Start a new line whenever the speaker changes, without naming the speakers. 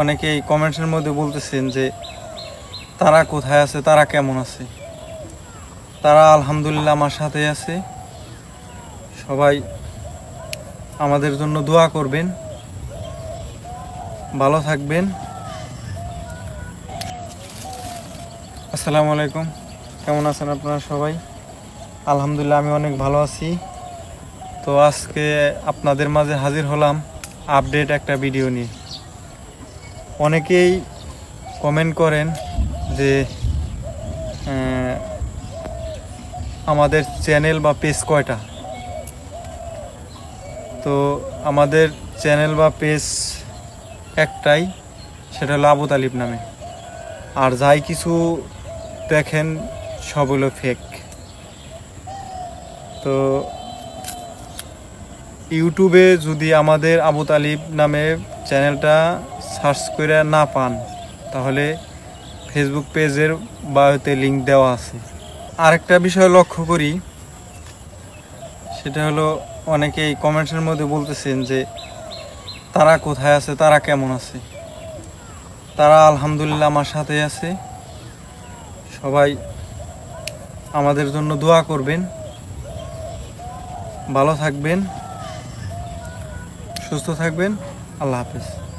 অনেকেই কমেন্টসের মধ্যে বলতেছেন যে, তারা কোথায় আছে, তারা কেমন আছে? তারা আলহামদুলিল্লাহ আমার সাথে আছে। সবাই আমাদের জন্য দোয়া করবেন। ভালো থাকবেন। আসসালামু আলাইকুম। কেমন আছেন আপনারা সবাই? আলহামদুলিল্লাহ আমি অনেক ভালো আছি। তো আজকে আপনাদের মাঝে হাজির হলাম আপডেট একটা ভিডিও নিয়ে। অনেকেই কমেন্ট করেন যে আমাদের চ্যানেল বা পেজ কয়টা? তো আমাদের চ্যানেল বা পেজ একটাই, সেটা হলো আবু তালিব নামে। আর যাই কিছু দেখেন, সব হলো ফেক তো ইউটিউবে যদি আমাদের আবু তালিব নামে চ্যানেলটা সার্চ করে না পান, তাহলে ফেসবুক পেজের বায়োতে লিঙ্ক দেওয়া আছে। আরেকটা বিষয় লক্ষ্য করি, সেটা হলো অনেকেই কমেন্টসের মধ্যে বলতেছেন যে, তারা কোথায় আছে, তারা কেমন আছে? তারা আলহামদুলিল্লাহ আমার সাথে আছে। সবাই আমাদের জন্য দোয়া করবেন। ভালো থাকবেন, সুস্থ থাকবেন। আল্লাহ হাফেজ।